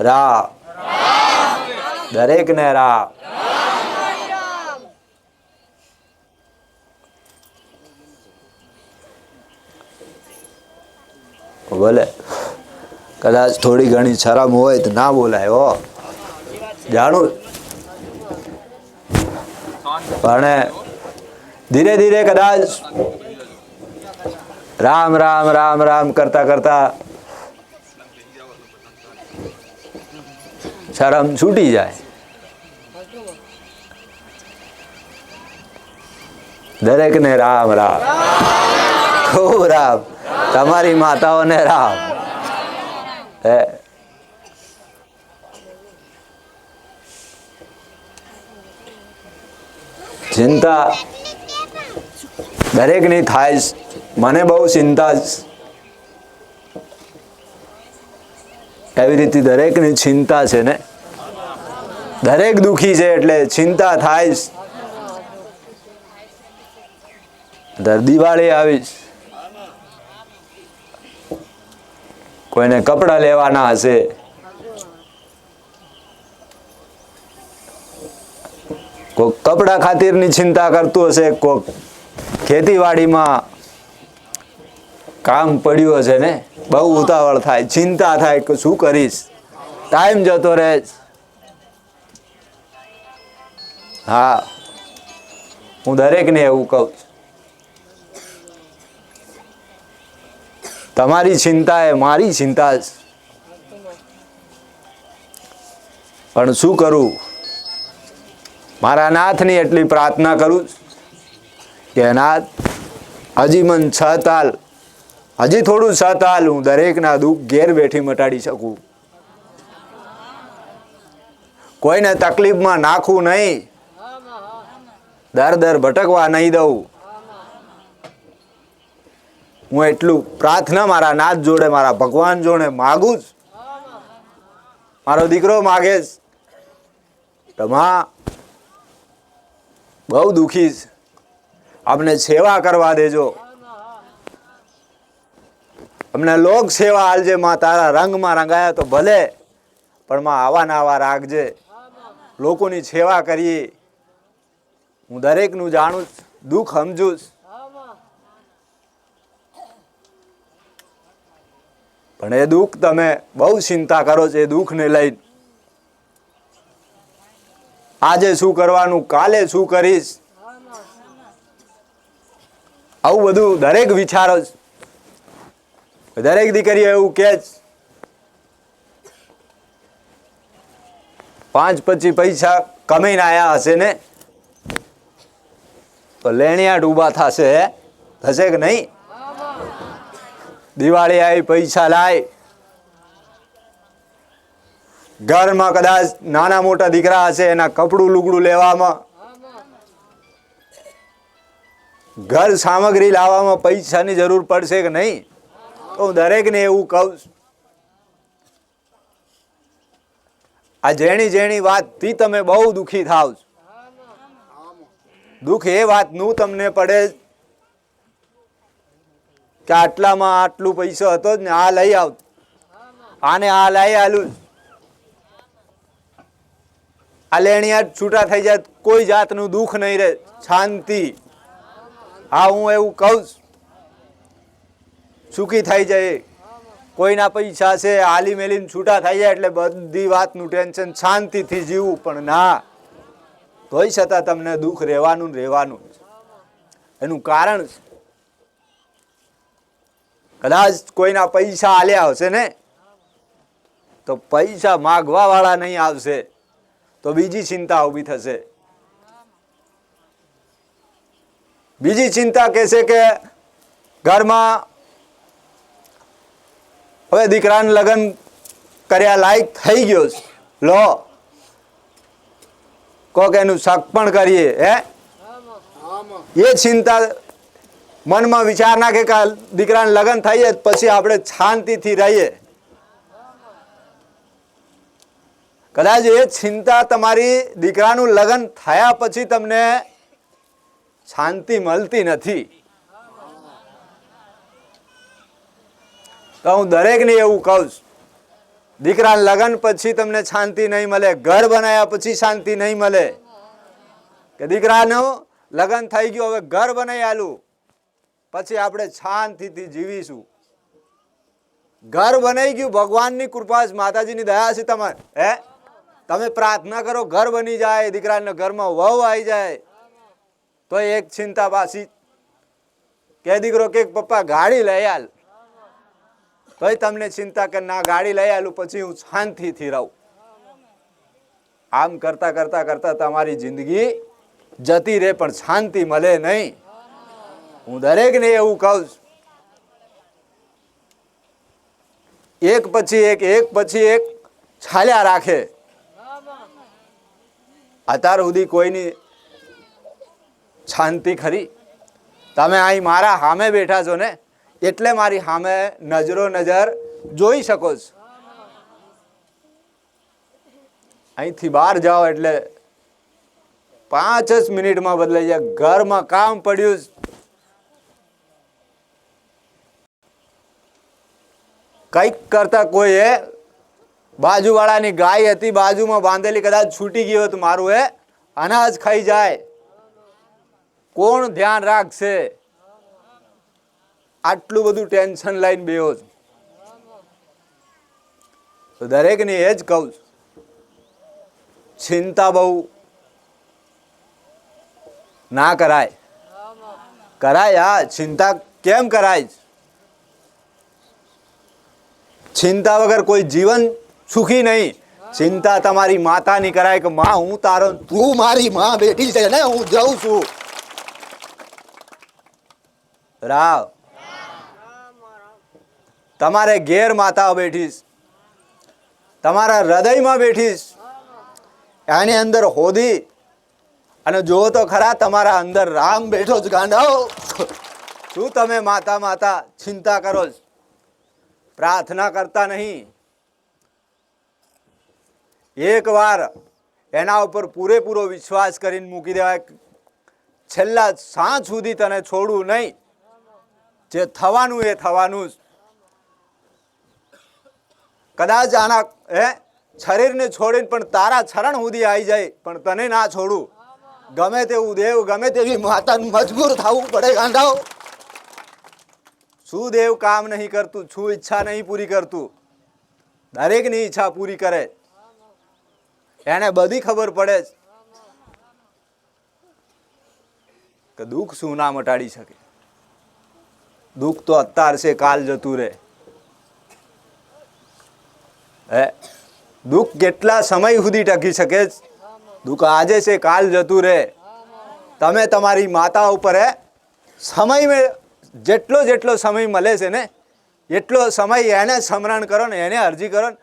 રા દરેકને રા ભલે. કદાચ થોડી ઘણી શરમ હોય તો ના બોલાય, હો. જાણું. પણ ધીરે ધીરે કદાચ રામ રામ રામ રામ કરતા કરતા શરમ છૂટી જાય. દરેકને રામ રામ. ખૂબ રામ. તમારી માતાઓને રામ. હે? ચિંતા દરેકની થાય મને બહુ ચિંતા. એવી રીતે દરેકની ચિંતા છે ને દરેક દુખી છે એટલે ચિંતા થાય. દર દિવાળી આવીશ કોઈને કપડાં લેવાના હશે. કોઈક કપડા ખાતીરની ચિંતા કરતું હશે કોઈક ખેતીવાડીમાં કામ પડ્યું હશે ને? બહુ ઉતાવળ થાય, ચિંતા થાય કે શું કરીશ? ટાઈમ જતો રહે હા. હું દરેકને એવું કહું છું. તમારી ચિંતા એ મારી ચિંતા છે પણ શું કરું? મારા નાથની એટલી પ્રાર્થના કરું કે નાથ, હજી મન છ તાલ હજી થોડું છ તાલ હું દરેકના દુઃખ ઘેર બેઠી મટાડી શકું. કોઈને તકલીફમાં નાખવું નહીં. દર દર ભટકવા નહીં દઉં. હું એટલું પ્રાર્થના મારા નાથ જોડે, મારા ભગવાન જોડે માગું જ. મારો દીકરો માગે છે તો માં બહુ દુઃખી આપણે સેવા કરવા દેજો. અમને લોક સેવા હાલજે માં તારા રંગમાં રંગાયા તો ભલે, પણ માં આવા ના આવા રાખજે લોકોની સેવા કરીએ. હું દરેકનું જાણું દુઃખ સમજું. પણ એ દુઃખ તમે બહુ ચિંતા કરો છો, એ દુઃખને લઈને આજે શું કરવાનું, કાલે શું કરીશ આવું બધું દરેક વિચારો. દરેક દીકરીઓ એવું કે પાંચ પછી પૈસા કમાઈને આયા હશે ને તો લેણિયા ઊભા થશે. થશે કે નહીં? દિવાળી આવી, પૈસા લાય. ઘરમાં કદાચ નાના મોટા દીકરા હશે, એના કપડું લુગડું લેવામાં. ઘર સામગ્રી લાવવામાં પૈસાની જરૂર પડશે કે નહીં? તો હું દરેકને એવું કહું આ જેણી જેણી વાતથી તમે બહુ દુઃખી થાવ છો. દુઃખ એ વાતનું તમને પડે કે આટલામાં આટલું પૈસો હતો જ ને, આ લઈ આવ. આને આ લઈ આલું આ લેણિયા છૂટા થઈ જાય, કોઈ જાતનું દુઃખ નહીં રહે, શાંતિ. હા, હું એવું કહું. સુખી થઈ જાય કોઈના પૈસા છે આલી મેલીને છૂટા થઈ જાય એટલે બધી વાતનું ટેન્શન, શાંતિથી જીવવું, પણ ના. તોય છતાં તમને દુઃખ રહેવાનું રહેવાનું એનું કારણ છે. કદાચ કોઈના પૈસા આલ્યા હશે ને, તો પૈસા માગવા વાળા નહીં આવશે, તો બીજી ચિંતા ઊભી થશે. બીજી ચિંતા કહેશે કે ઘરમાં હવે દીકરાને લગ્ન કર્યા લાયક થઈ ગયો છે. લો કોક એનું શક પણ કરીએ, હે? એ ચિંતા મનમાં વિચાર નાખે કે દીકરાને લગ્ન થઈએ પછી આપણે શાંતિથી રહીએ. કદાચ એ ચિંતા તમારી દીકરાનું લગ્ન થયા પછી તમને શાંતિ મળતી નથી. તો હું દરેકને એવું કહું છું. દીકરા લગ્ન પછી તમને શાંતિ નહીં મળે, ઘર બનાવ્યા પછી શાંતિ નહીં મળે. કે દીકરાનું લગ્ન થઈ ગયું, હવે ઘર બનાવી આલું. પછી આપણે શાંતિથી જીવીશું. ઘર બનાવી ગયું, ભગવાનની કૃપા માતાજીની દયા છે તમારે. હે? તમે પ્રાર્થના કરો, ઘર બની જાય, દીકરાના ઘરમાં વહુ આવી જાય. તો એક ચિંતા પાછી કે દીકરો કે, પપ્પા ગાડી લઈ આલ. તોય તમને ચિંતા કે ના, ગાડી લઈ આલું, પછી હું શાંતિથી રહું. આમ કરતા કરતા કરતા તમારી જિંદગી જતી રહે, પણ શાંતિ મળે નહીં. હું દરેકને એવું કહું છું. એક પછી એક એક પછી એક છાલ્યા રાખે. અત્યાર સુધી કોઈની શાંતિ ખરી? તમે અહીં મારા સામે બેઠા છો ને? એટલે મારી સામે નજરો નજર જોઈ શકો છો. અહીંથી બહાર જાઓ એટલે પાંચ જ મિનિટમાં બદલાઈ જાય. ઘરમાં કામ પડ્યું. કંઈક કરતા કોઈએ બાજુવાળાની ગાય હતી, બાજુમાં બાંધેલી કદાચ છૂટી ગઈ હોત, મારું એ અનાજ ખાઈ જાય. કોણ ધ્યાન રાખશે? આટલું બધું ટેન્શન લઈને બેહો છો. તો દરેકને એ જ કહું છું. ચિંતા બહુ ના કરાય. કરાય, હા, ચિંતા કેમ કરાય ચિંતા વગર કોઈ જીવન સુખી નહીં. ચિંતા તમારી માતાની કરાય કે માં, હું તારો, તું મારી માં બેઠી છે ને, હું જાઉં છું. રાવ. તમારે ઘેર માતા બેઠીશ. તમારા હૃદયમાં બેઠીશ. એની અંદર હોદી. અને જો તો ખરા તમારા અંદર રામ બેઠો જ ગાંડાઓ શું તમે માતા માતા ચિંતા કરો જ પ્રાર્થના કરતા નહીં. એકવાર એના ઉપર પૂરેપૂરો વિશ્વાસ કરીને મૂકી દેવાય. છેલ્લા સાંજ સુધી તને છોડવું નહીં. જે થવાનું એ થવાનું જ. કદાચ આના, હે, શરીરને છોડીને પણ તારા છરણ સુધી આવી જાય, પણ તને ના છોડું. ગમે તેવું દેવ, ગમે તેવી માતાનું મજબૂર થવું પડે ગાંડાઓ શું દેવ કામ નહીં કરતું, શું ઈચ્છા નહીં પૂરી કરતું? દરેકની ઈચ્છા પૂરી કરે. એને બધી ખબર પડે છે કે દુઃખ શું ના મટાડી શકે? દુઃખ તો અત્યાર છે, કાલ જતું રહે. હે? દુઃખ કેટલા સમય સુધી ટકી શકે દુઃખ આજે છે, કાલ જતું રહે. તમે તમારી માતા ઉપર, હે? સમય જેટલો જેટલો સમય મળે છે ને, એટલો સમય એને સમરણ કરો ને, એને અરજી કરો ને.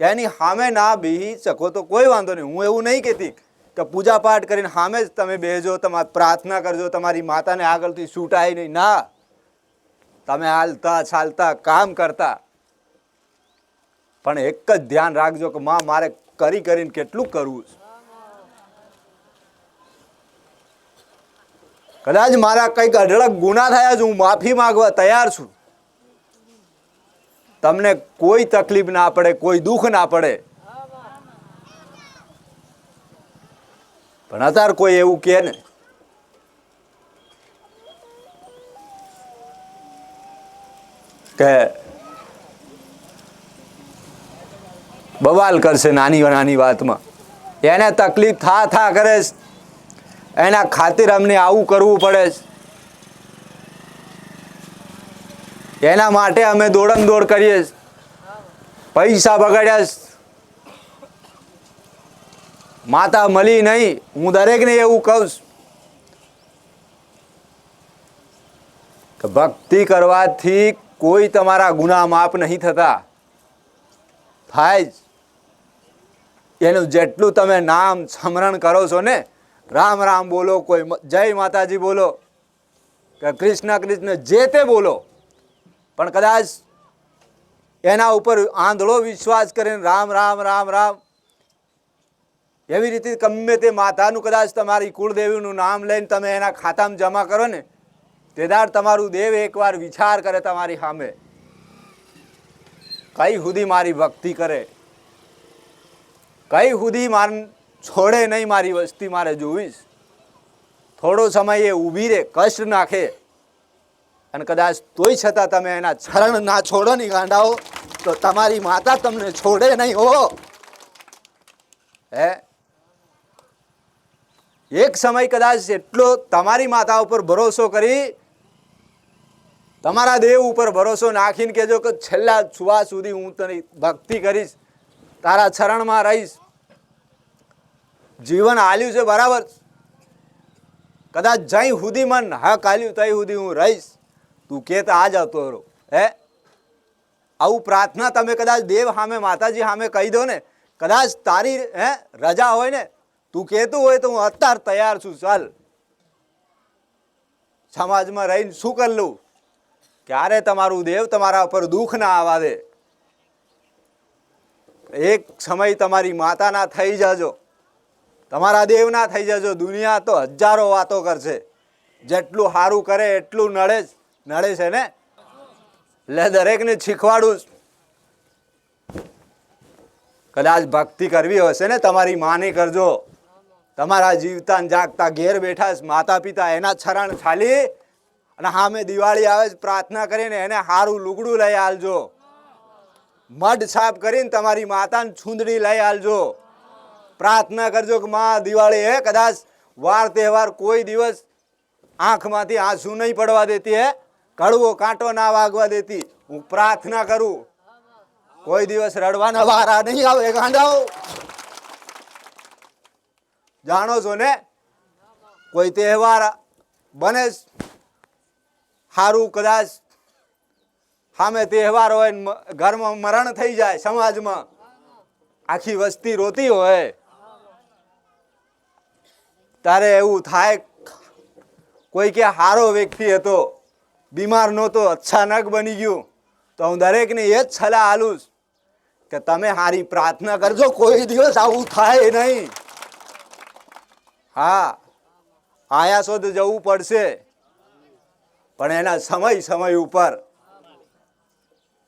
એની સામે ના બેહી શકો તો કોઈ વાંધો નહીં. હું એવું નહીં કહેતી કે પૂજા પાઠ કરીને સામે જ તમે બેહજો, તમારે પ્રાર્થના કરજો, તમારી માતાને આગળથી છૂટાય નહીં. ના. તમે હાલતા ચાલતા કામ કરતા પણ એક જ ધ્યાન રાખજો કે માં, મારે કરી કરીને કેટલું કરવું કદાચ મારા કંઈક અઢળક ગુના થયા છે, હું માફી માંગવા તૈયાર છું. તમને કોઈ તકલીફ ના પડે, કોઈ દુઃખ ના પડે. પણ અત્યારે કોઈ એવું કે ને. કે બવાલ કરશે નાની નાની વાતમાં. એને તકલીફ થા થા કરે. એના ખાतिर અમને આવું કરવું પડે એના માટે અમે દોડમ દોડ કરીએ પૈસા બગાડ્યા માતા મળી નહીં. હું દરેકને એવું કહું કે ભક્તિ કરવાથી કોઈ તમારા ગુના માફ નહીં થતા. થાય જ. એનું જેટલું તમે નામ સ્મરણ કરો છો ને, રામ રામ બોલો, કોઈ જય માતાજી બોલો, કે કૃષ્ણ કૃષ્ણ જે તે બોલો, પણ કદાચ એના ઉપર આંધળો વિશ્વાસ કરીને રામ રામ રામ રામ, એવી રીતે ગમે તે માતાનું કદાચ તમારી કુળદેવીનું નામ લઈને તમે એના ખાતામાં જમા કરો ને, તેદાર તમારું દેવ એકવાર વિચાર કરે તમારી સામે. કઈ સુધી મારી ભક્તિ કરે? કઈ સુધી માર છોડે નહીં મારી વસ્તી મારે જોઈશ થોડો સમય એ ઊભી રે, કષ્ટ નાખે. અને કદાચ તોય છતાં તમે એના ચરણ ના છોડો ની ગાંડાઓ, તો તમારી માતા તમને છોડે નહીં હો. હે? એક સમય કદાચ એટલો તમારી માતા ઉપર ભરોસો કરી, તમારા દેવ ઉપર ભરોસો નાખીને કહેજો કે છેલ્લા છુવા સુધી હું તને ભક્તિ કરીશ, તારા ચરણમાં રહીશ. જીવન હાલ્યું છે બરાબર. કદાચ જઈ સુધી મન, હક કાલ્યું તઈ સુધી હું રહીશ. તું કે તો આ જતો રહો. હે? આવું પ્રાર્થના તમે કદાચ દેવ સામે, માતાજી સામે કહી દો ને, કદાચ તારી, હે, રજા હોય ને, તું કહેતું હોય તો હું અત્યાર તૈયાર છું, ચાલ. સમાજમાં રહીને શું કરી લઉં? ક્યારે તમારું દેવ તમારા ઉપર દુઃખ ના આવવા દે એક સમય તમારી માતાના થઈ જજો. તમારા દેવના થઈ જજો, દુનિયા તો હજારો વાતો કરશે. જેટલું સારું કરે એટલું નડે જ, નડે છે ને? એટલે દરેકને શીખવાડું. કદાચ ભક્તિ કરવી હશે ને, તમારી માને કરજો. તમારા જીવતા જાગતા ઘેર બેઠા માતા પિતા એના છરણ ખાલી અને સામે દિવાળી આવે પ્રાર્થના કરીને એને સારું લુગડું લઈ આલજો. મઢ સાફ કરીને તમારી માતાને છૂંદડી લઈ આલજો. પ્રાર્થના કરજો કે માં દિવાળી હે, કદાચ વાર તહેવાર કોઈ દિવસ આંખમાંથી આંસુ નહીં પડવા દેતી હે, કડવો કાંટો ના વાગવા દેતી. હું પ્રાર્થના કરું, કોઈ દિવસ રડવાના વારા નહીં આવે, ગાંડાઓ. જાણો છો ને, કોઈ તહેવાર બને સારું કદાચ સામે તહેવાર હોય ઘરમાં મરણ થઈ જાય સમાજમાં. આખી વસ્તી રોતી હોય. તારે એવું થાય, કોઈ કે સારો વ્યક્તિ હતો, બીમાર નહોતો અચાનક બની ગયું, તો હું દરેકને એ જ સલાહ આલું કે તમે હારી પ્રાર્થના કરજો, કોઈ દિવસ આવું થાય નહીં. હા, આયા શોધ જવું પડશે, પણ એના સમય સમય ઉપર.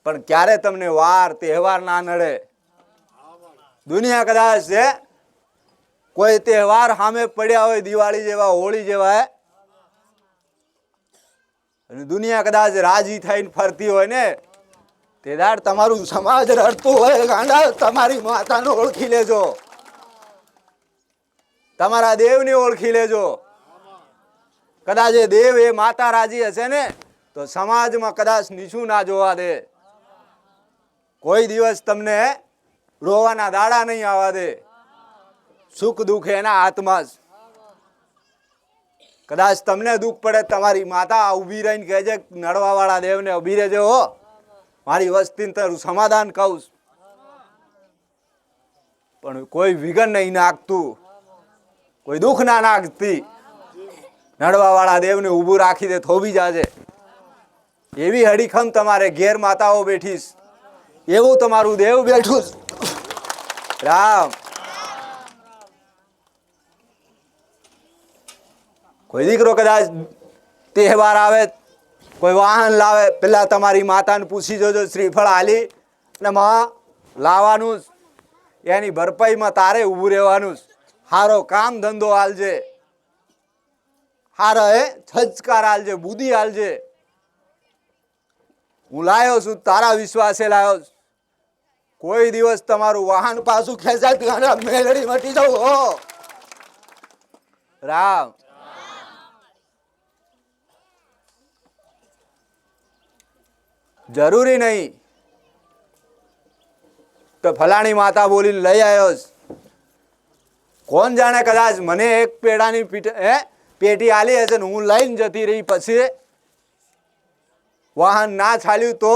પણ ક્યારે તમને વાર, તહેવાર ના નડે? દુનિયા કદાચ છે કોઈ તહેવાર સામે પડ્યા હોય, દિવાળી જેવા, હોળી જેવા અને દુનિયા કદાચ રાજી થઈને ફરતી હોય ને, તે દાડ તમારું સમાજ રડતું હોય, ગાંડા, તમારી માતાને ઓળખી લેજો. તમારા દેવને ઓળખી લેજો. કદાચ એ દેવ એ માતા રાજી હશે ને, તો સમાજમાં કદાચ નીચું ના જોવા દે. કોઈ દિવસ તમને રોવાના દાડા નહીં આવવા દે. સુખ દુઃખ એના હાથમાં જ. કદાચ તમને દુઃખ પડે, તમારી માતા ઊભી રહીને કહે છે નડવા વાળા દેવને ઊભી રહેજો હો. મારી વસ્તીને તારું સમાધાન કહું. પણ કોઈ વિઘન નહીં નાખતું. કોઈ દુઃખ ના નાખતી. નડવા વાળા દેવને ઊભું રાખી દે, થોભી જાજે. એવી હડીખમ તમારે ઘેર માતાઓ બેઠીશ એવું તમારું દેવ બેઠું રામ. કોઈ દીકરો કદાચ તહેવાર આવે, કોઈ વાહન લાવે, પેલા તમારી માતાને પૂછી જોજો શ્રીફળ હાલી અને માં લાવવાનું. એની ભરપાઈમાં તારે ઊભું રહેવાનું સારો કામ ધંધો હાલજે હારો એ છજકાર હાલજે બુદ્ધિ હાલજે હું લાયો છું, તારા વિશ્વાસે લાયો કોઈ દિવસ તમારું વાહન પાછું ખેંચાતું મેલડી મટી જવું, હો. રામ. જરૂરી નહીં. તો ફલાણી માતા બોલીને લઈ આવ્યો. કોણ જાણે કદાચ મને એક પેડાની પીઠ પેટી આલી હશે ને હું લઈને જતી રહી પછી વાહન ના ચાલ્યું તો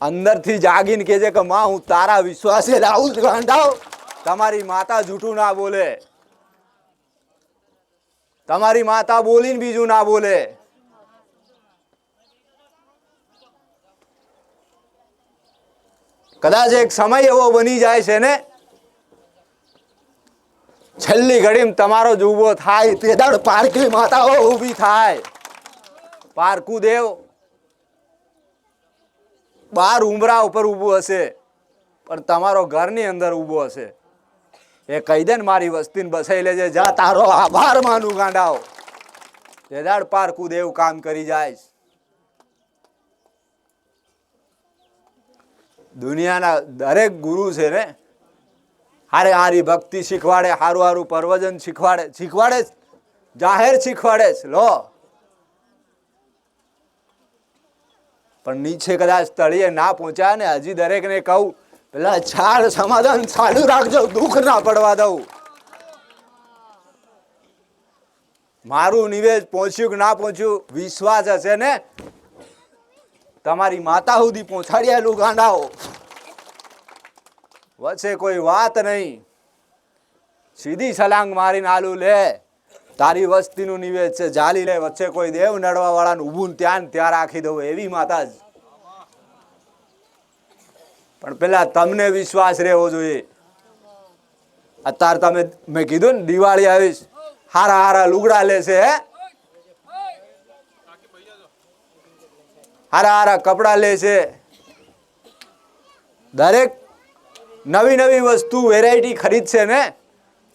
અંદરથી જાગીને કહેજે કે માં, હું તારા વિશ્વાસે છું ગાંડાઓ તમારી માતા જૂઠું ના બોલે. તમારી માતા બોલીને બીજું ના બોલે. કદાચ એક સમય એવો બની જાય છે ને, છેલ્લી ઘડીમાં તમારો જ ઊભો થાય તે દાડ પારકી માતાઓ ઊભી થાય. પારકું દેવ. બાર ઉમરા ઉપર ઊભું હશે, પણ તમારો ઘરની અંદર ઊભો હશે. એ કહી દે ને મારી વસ્તીને બસાઈ લેજે, જા, તારો આભાર માનું ગાંડાઓ. તે દાડ પારકું દેવું કામ કરી જાય દુનિયાના દરેક ગુરુ છે ને, હારે હારી ભક્તિ શીખવાડે, હારું હારું પ્રવચન શીખવાડે શીખવાડે જ. જાહેર શીખવાડે જ. લો પણ નીચે કદાચ તળીએ ના પહોંચ્યા ને, હજી દરેકને કહું, પેલા ચાર સમાધાન ચાલુ રાખજો, દુઃખ ના પડવા દઉં મારું નિવેદ પહોંચ્યું કે ના પહોંચ્યું, વિશ્વાસ હશે ને તમારી માતા સુધી પહોંચાડ્યાલું ગાંડાઓ વચ્ચે કોઈ વાત નહીં. સીધી છલાંગ મારીને આલુ લે. તારી વસ્તીનું નિવેદ છે, જાલી લે. વચ્ચે કોઈ દેવ નડવા વાળાનું ઊભું ત્યાં ત્યાં રાખી દઉં એવી માતા જ પણ પેલા તમને વિશ્વાસ રહેવો જોઈએ. અત્યારે તમે, મેં કીધું ને, દિવાળી આવીશ. હારા હારા લુગડા લેશે, હે? હારા હારા કપડા લે છે. દરેક નવી નવી વસ્તુ વેરાયટી ખરીદશે ને,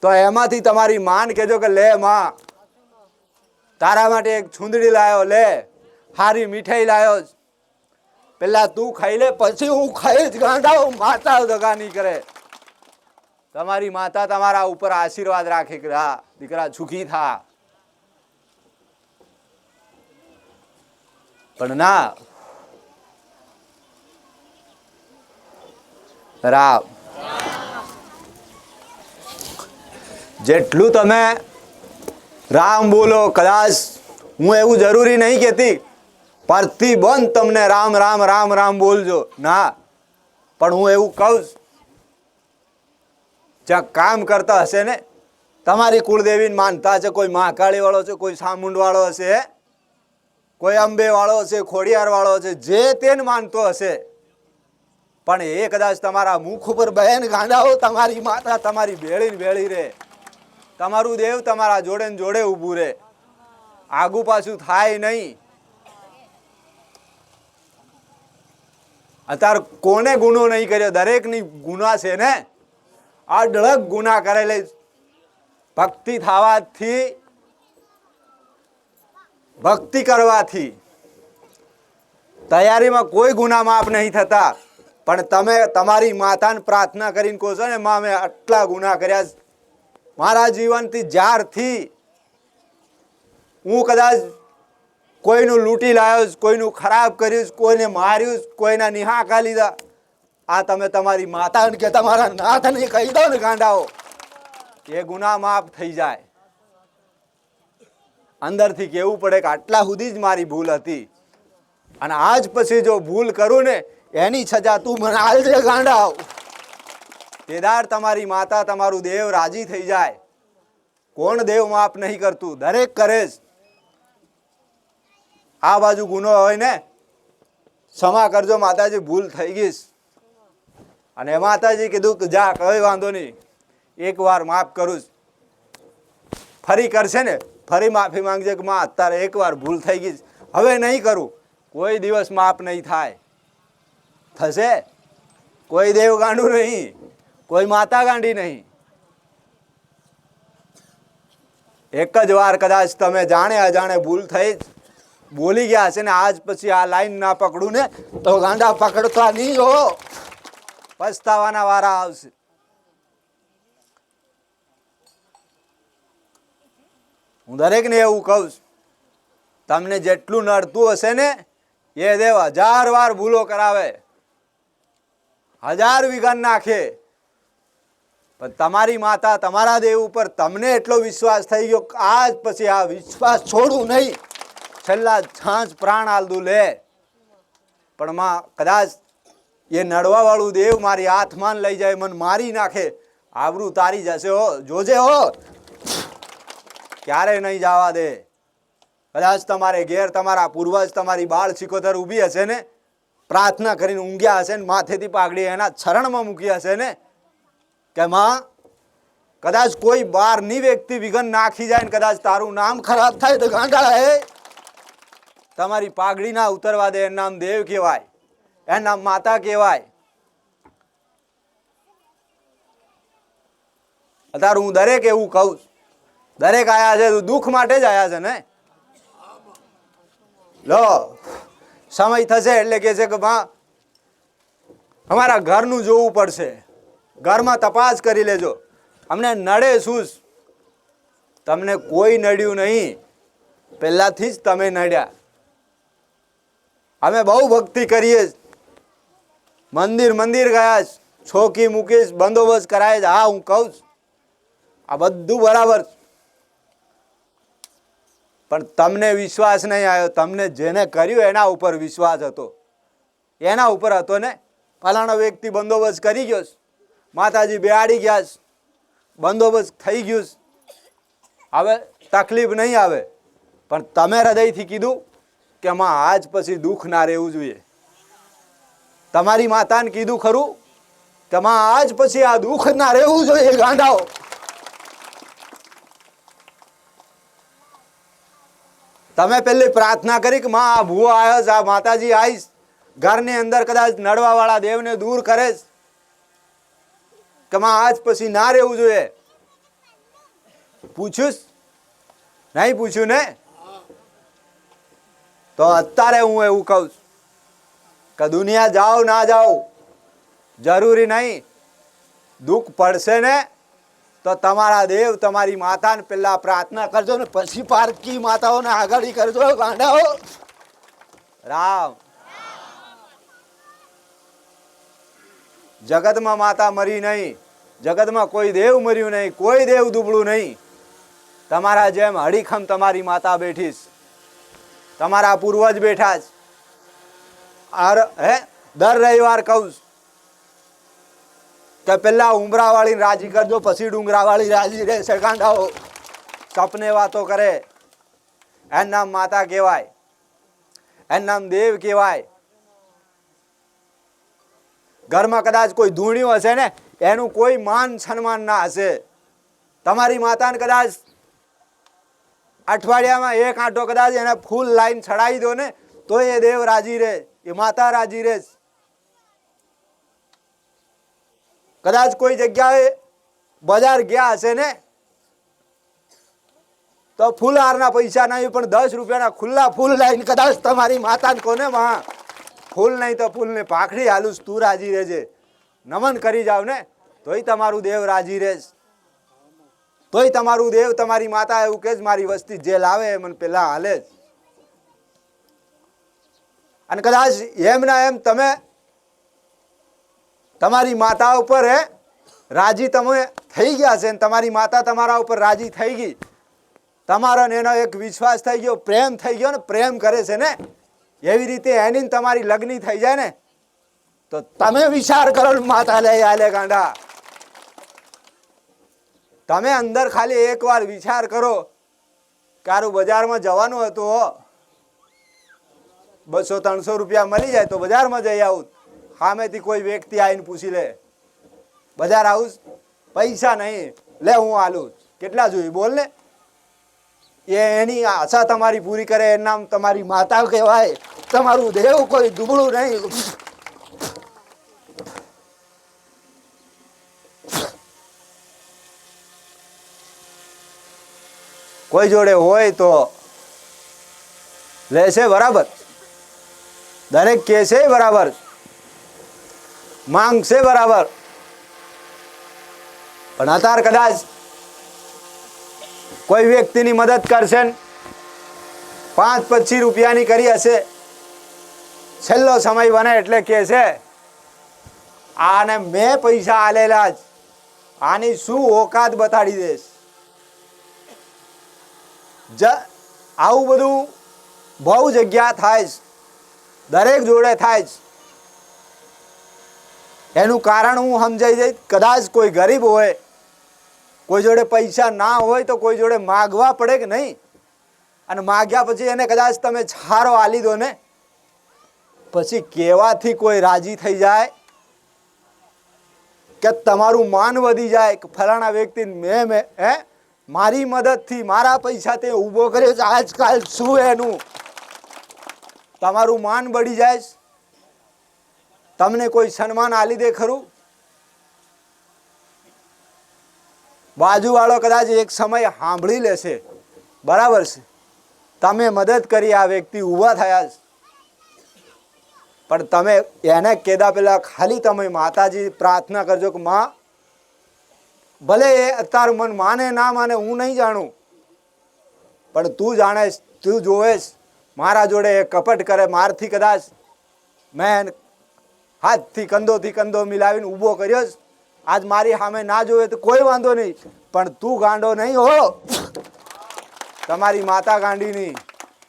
તો એમાંથી તમારી માન કહેજો કે લે માં, તારા માટે એક છુંદડી લાયો, લે, હારી મીઠાઈ લાયો. પેલા તું ખાઈ લે, પછી હું ખાઈશ ગાંડા માતા દગા નહીં કરે. તમારી માતા તમારા ઉપર આશીર્વાદ રાખે દીકરા સુખી થા. પણ ના રામ જેટલું તમે રામ બોલો, કદાચ હું એવું જરૂરી નહીં કહેતી પ્રતિબંધ તમને રામ રામ રામ રામ બોલજો. ના, પણ હું એવું કહું જ્યાં કામ કરતા હશે ને, તમારી કુળદેવીને માનતા છે, કોઈ મહાકાળી વાળો છે, કોઈ સામુંડ વાળો હશે, કોઈ અંબે વાળો હશે ખોડિયાર હશે જે તેને માનતો હશે પણ એ કદાચ તમારા મુખ ઉપર બહેન ગાંડાઓ, તમારી માતા, તમારી ભેળી ભેળી રે. તમારું દેવ તમારા જોડે જોડે ઊભું રે. આગુ પાછું થાય નહીં. અત્યારે કોને ગુનો નહીં કર્યો? દરેકની ગુના છે ને? અઢળક ગુના કરેલી. ભક્તિ થવાથી, ભક્તિ કરવાથી. તૈયારીમાં કોઈ ગુના માફ નહીં થતા. પણ તમે તમારી માતાને પ્રાર્થના કરીને કહો છો ને માં મેં આટલા ગુના કર્યા મારા જીવનથી જ્યારથી હું કદાચ કોઈનું લૂંટી લાવ્યો છું, કોઈનું ખરાબ કર્યું છે, કોઈને માર્યું છે, કોઈના નિહાકા લીધા. આ તમે તમારી માતાને કે તમારા નાથને કહી દો ને ગાંડાઓ એ ગુના માફ થઈ જાય. અંદરથી કહેવું પડે કે આટલા સુધી જ મારી ભૂલ હતી. અને આજ પછી જો ભૂલ કરું ને એની સજા તું મને આલજે ગાંડા કેદાર તમારી માતા તમારું દેવ રાજી થઈ જાય. કોણ દેવ માફ નહીં કરતું? દરેક કરે જ. આ બાજુ ગુનો હોય ને, ક્ષમા કરજો માતાજી, ભૂલ થઈ ગઈશ. અને માતાજી કીધું કે જા, કઈ વાંધો નહીં. એક વાર માફ કરું જ ફરી કરશે ને, ફરી માફી માંગજે કે માં, અત્યારે એકવાર ભૂલ થઈ ગઈ હવે નહીં કરું. કોઈ દિવસ માફ નહીં થાય. થશે. કોઈ દેવ ગાંડું નહીં, કોઈ માતા ગાંડી નહીં. એક જ વાર કદાચ તમે જાણે અજાણે ભૂલ થઈ બોલી ગયા હશે ને, આજ પછી આ લાઈન ના પકડું ને, તો ગાંડા પકડતા નહીં હો પછતાવાના વારા આવશે. હું દરેકને એવું કહું છું, તમને જેટલું નડતું હશે ને, એ દેવ હજાર વાર ભૂલો કરાવે. હજાર વિઘન નાખે. પણ તમારી માતા તમારા દેવ ઉપર તમને એટલો વિશ્વાસ થઈ ગયો આજ પછી આ વિશ્વાસ છોડું નહીં. છેલ્લા છાંચ પ્રાણ આલદું લે. પણ માં, કદાચ એ નડવાવાળું દેવ મારી હાથમાં લઈ જાય, મને મારી નાખે. આવરું તારી જશે હો, જોજે હો. ક્યારે નહીં જવા દે. કદાચ તમારે ઘેર તમારા પૂર્વજ તમારી બાળ સિકોતર ઊભી હશે ને? પ્રાર્થના કરીને ઊંઘ્યા હશે ને માથેથી પાઘડી એના ચરણમાં મૂકી હશે ને, કે માં, કદાચ કોઈ બહારની વ્યક્તિ વિઘન નાખી જાય ને કદાચ તારું નામ ખરાબ થાય તો ગાંડા હે. તમારી પાઘડી ના ઉતરવા દે, એનું નામ દેવ કહેવાય, એના માતા કહેવાય. અત્યારે હું દરેક એવું કહું દરેક આયા છે દુઃખ માટે જ આયા છે ને? લો. સમય થશે એટલે કે છે કે ભા અમારા ઘરનું જોવું પડશે. ઘરમાં તપાસ કરી લેજો. અમને નડે શું તમને કોઈ નડ્યું નહીં. પહેલાથી જ તમે નડ્યા. અમે બહુ ભક્તિ કરીએ. મંદિર મંદિર ગયા છોકી મૂકીશ બંદોબસ્ત કરાય હા, હું કહું આ બધું બરાબર છે. પણ તમને વિશ્વાસ નહીં આવ્યો. તમને જેને કર્યું એના ઉપર વિશ્વાસ હતો. એના ઉપર હતો ને ફલાણો વ્યક્તિ બંદોબસ્ત કરી ગયો માતાજી બેહાડી ગયા. બંદોબસ્ત થઈ ગયું. હવે તકલીફ નહીં આવે. પણ તમે હૃદયથી કીધું કે માં આજ પછી દુઃખ ના રહેવું જોઈએ. તમારી માતાને કીધું ખરું કે માં આજ પછી આ દુઃખ ના રહેવું જોઈએ ગાંડાઓ. તમે પેલી પ્રાર્થના કરી કે માં, આ ભૂવો આવ્યો આ માતાજી આવીશ ઘરની અંદર કદાચ નડવા વાળા દેવને દૂર કરે કે માં, આજ પછી ના રહેવું જોઈએ? પૂછ્યું નહીં પૂછ્યું ને? તો અત્યારે હું એવું કહું કે દુનિયા જાઓ, ના જાઓ, જરૂરી નહીં. દુઃખ પડશે ને તો તમારા દેવ તમારી માતાને પહેલા પ્રાર્થના કરજો ને પછી પારકી માતાઓને આગળ કરજો ગાંડાઓ. રામ. જગતમાં માતા મરી નહીં. જગતમાં કોઈ દેવ મર્યું નહીં, કોઈ દેવ દુબળું નહીં. તમારા જેમ હડીખમ તમારી માતા બેઠીશ. તમારા પૂર્વજ બેઠા છે હે? દર રવિવાર કહું છું. કે પેલા ઉમરા વાળી રાજી કરજો, પછી ડુંગરા વાળી રાજી રે સરકાંડાઓ સપને વાતો કરે. એનું નામ માતા કહેવાય. એનું નામ દેવ કહેવાય. ઘરમાં કદાચ કોઈ ધૂણ્યું હશે ને, એનું કોઈ માન સન્માન ના હશે. તમારી માતાને કદાચ અઠવાડિયામાં એક આંટો કદાચ એને ફૂલ લાઈન ચડાવી દો ને, તો એ દેવ રાજી રહે, એ માતા રાજી રહે કદાચ કોઈ જગ્યાએ બજાર ગયા હશે ને, તો ફૂલહારના પૈસા નહીં, પણ દસ રૂપિયાના ખુલ્લા ફૂલ લાઈન કદાચ તમારી માતાને કોને માં? ફૂલ નહીં તો ફૂલને પાખડી હાલું તું રાજી રહેજે. નમન કરી જાવ ને, તોય તમારું દેવ રાજી રહેશ. તોય તમારું દેવ તમારી માતા એવું કે જ મારી વસ્તી જે લાવે એ મને પેલા હાલે જ અને કદાચ એમના એમ તમે તમારી માતા ઉપર હે, રાજી તમે થઈ ગયા છે ને તમારી માતા તમારા ઉપર રાજી થઈ ગઈ. તમારો ને એનો એક વિશ્વાસ થઈ ગયો, પ્રેમ થઈ ગયો ને પ્રેમ કરે છે ને, એવી રીતે એની તમારી લગ્ન થઈ જાય ને, તો તમે વિચાર કરો માતા લઈ આલે ગાંડા. તમે અંદર ખાલી એકવાર વિચાર કરો કારું બજારમાં જવાનું હતું હો. બસો ત્રણસો રૂપિયા મળી જાય તો બજારમાં જઈ આવું. સામેથી કોઈ વ્યક્તિ આવીને પૂછી લે, બજાર આવું પૈસા નહીં. લે, હું આલું કેટલા જોઈએ? બોલ ને. એ એની આશા તમારી પૂરી કરે નામ તમારી માતા કહેવાય. તમારું દેવ કોઈ દુબળું નહીં. કોઈ જોડે હોય તો લેશે બરાબર. દરેક કહેશે બરાબર. માંગશે બરાબર. પણ અત્યારે કદાચ કોઈ વ્યક્તિની મદદ કરશે ને પાંચ પચીસ રૂપિયાની કરી હશે. છેલ્લો સમય બને એટલે કે છે, આને મેં પૈસા આલેલા જ. આની શું ઓકાત બતાડી દેશ જ, આવું બધું બહુ જગ્યા થાય છે દરેક જોડે થાય છે એનું કારણ હું સમજાઈ જઈ કદાચ કોઈ ગરીબ હોય, કોઈ જોડે પૈસા ના હોય તો કોઈ જોડે માગવા પડે કે નહીં? અને માગ્યા પછી એને કદાચ તમે છારો આલી દો ને, પછી કેવાથી કોઈ રાજી થઈ જાય? કે તમારું માન વધી જાય કે ફલાણા વ્યક્તિ મેં મેં, હે? મારી મદદથી મારા પૈસા તે ઊભો કર્યો છે. આજકાલ શું એનું? તમારું માન બળી જાય. તમને કોઈ સન્માન આલી દે ખરું? બાજુવાળો કદાચ એક સમય સાંભળી લેશે. બરાબર છે. તમે મદદ કરી આ વ્યક્તિ ઊભા થયા પણ તમે એને કેદા પહેલાં ખાલી તમે માતાજી પ્રાર્થના કરજો કે માં, ભલે એ અત્યારે મન માને ના માને હું નહીં જાણું, પણ તું જાણેશ તું જોવેશ મારા જોડે એ કપટ કરે, મારથી કદાચ મેં હાથથી કંદોથી કંદો મિલાવીને ઊભો કર્યો આજ મારી સામે ના જોવે તો કોઈ વાંધો નહીં. પણ તું ગાંડો નહીં હો. તમારી માતા ગાંડી નહીં